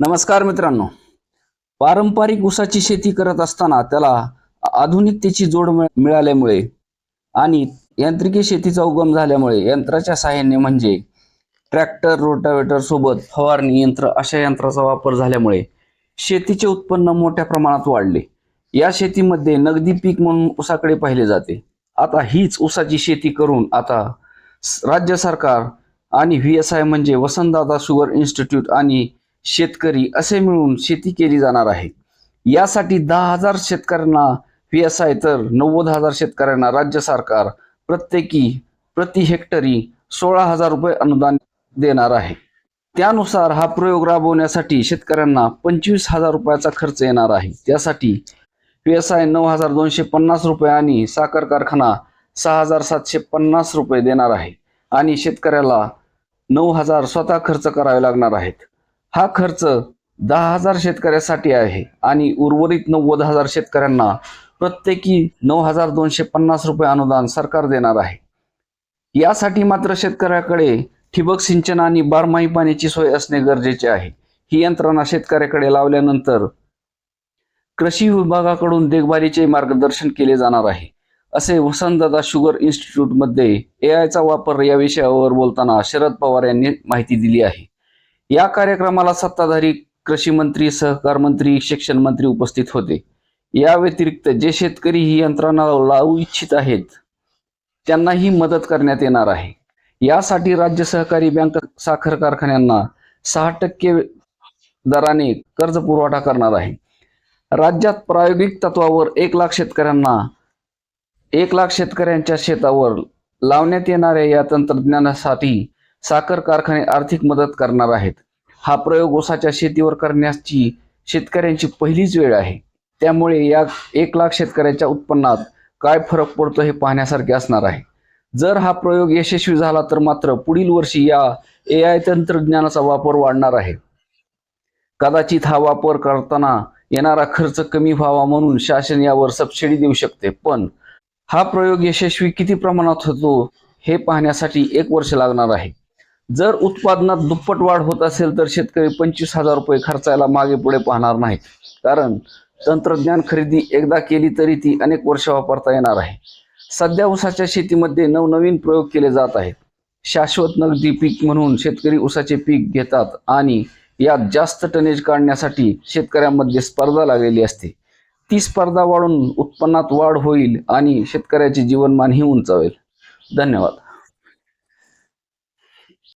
नमस्कार मित्रांनो. पारंपरिक ऊसाची शेती करत असताना त्याला आधुनिकतेची जोड मिळाल्यामुळे आणि यांत्रिकी शेतीचा उगम झाल्यामुळे यंत्राच्या सहाय्याने म्हणजे ट्रॅक्टर रोटावेटर सोबत फवारणी यंत्र अशा यंत्राचा वापर झाल्यामुळे शेतीचे उत्पन्न मोठ्या प्रमाणात वाढले. या शेतीमध्ये नगदी पीक म्हणून ऊसाकडे पाहिले जाते. आता हीच ऊसाची शेती करून आता राज्य सरकार आणि व्ही एस आय म्हणजे वसंतदादा शुगर इन्स्टिट्यूट आणि शेतकरी असे मिळून शेती केली जाणार आहे. यासाठी दहा हजार शेतकऱ्यांना पी एस आय तर नव्वद हजार शेतकऱ्यांना राज्य सरकार प्रत्येकी प्रति हेक्टरी सोळा हजार रुपये अनुदान देणार आहे. त्यानुसार हा प्रयोग राबवण्यासाठी शेतकऱ्यांना पंचवीस हजार रुपयाचा खर्च येणार आहे. त्यासाठी पी एस आय नऊ हजार दोनशे पन्नास रुपये आणि साखर कारखाना सहा हजार सातशे पन्नास रुपये देणार आहे आणि शेतकऱ्याला नऊ हजार स्वतः खर्च करावे लागणार आहेत. हा खर्च दहा हजार शेतकऱ्यासाठी आहे आणि उर्वरित नव्वद हजार शेतकऱ्यांना प्रत्येकी नऊ हजार दोनशे पन्नास रुपये अनुदान सरकार देणार आहे. यासाठी मात्र शेतकऱ्याकडे ठिबक सिंचन आणि बारमाही पाण्याची सोय असणे गरजेचे आहे. ही यंत्रणा शेतकऱ्याकडे लावल्यानंतर कृषी विभागाकडून देखभालीचे मार्गदर्शन केले जाणार आहे. असे वसंतदादा शुगर इन्स्टिट्यूटमध्ये ए आयचा वापर या विषयावर बोलताना शरद पवार यांनी माहिती दिली आहे. या कार्यक्रमाला सत्ताधारी कृषी मंत्री सहकार मंत्री शिक्षण मंत्री उपस्थित होते. या व्यतिरिक्त जे शेतकरी ही यंत्रणा लावू इच्छित आहेत त्यांनाही मदत करण्यात येणार आहे. यासाठी राज्य सहकारी बँक साखर कारखान्यांना सहा टक्के दराने कर्ज पुरवठा करणार आहे. राज्यात प्रायोगिक तत्वावर एक लाख शेतकऱ्यांना एक लाख शेतकऱ्यांच्या शेतावर लावण्यात येणाऱ्या या तंत्रज्ञानासाठी साखर कारखाने आर्थिक मदत करणार आहेत. हा प्रयोग ऊसाच्या शेतीवर करण्याची शेतकऱ्यांची पहिलीच वेळ आहे. त्यामुळे या एक लाख शेतकऱ्याच्या उत्पन्नात काय फरक पडतो हे पाहण्यासारखे असणार आहे. जर हा प्रयोग यशस्वी झाला तर मात्र पुढील वर्षी या ए आय तंत्रज्ञानाचा वापर वाढणार आहे. कदाचित हा वापर करताना येणारा खर्च कमी व्हावा म्हणून शासन यावर सबसिडी देऊ शकते पण हा प्रयोग यशस्वी किती प्रमाणात होतो हे पाहण्यासाठी एक वर्ष लागणार आहे. जर उत्पादनात दुप्पट वाढ होत असेल तर शेतकरी पंचवीस हजार रुपये खर्चायला मागे पुढे पाहणार नाहीत. कारण तंत्रज्ञान खरेदी एकदा केली तरी ती अनेक वर्ष वापरता येणार आहे. सध्या ऊसाच्या शेतीमध्ये नवनवीन प्रयोग केले जात आहेत. शाश्वत नगदी पीक म्हणून शेतकरी ऊसाचे पीक घेतात आणि यात जास्त टनेज काढण्यासाठी शेतकऱ्यांमध्ये स्पर्धा लागलेली असते. ती स्पर्धा वाढून उत्पन्नात वाढ होईल आणि शेतकऱ्याचे जीवनमानही उंचावेल. धन्यवाद.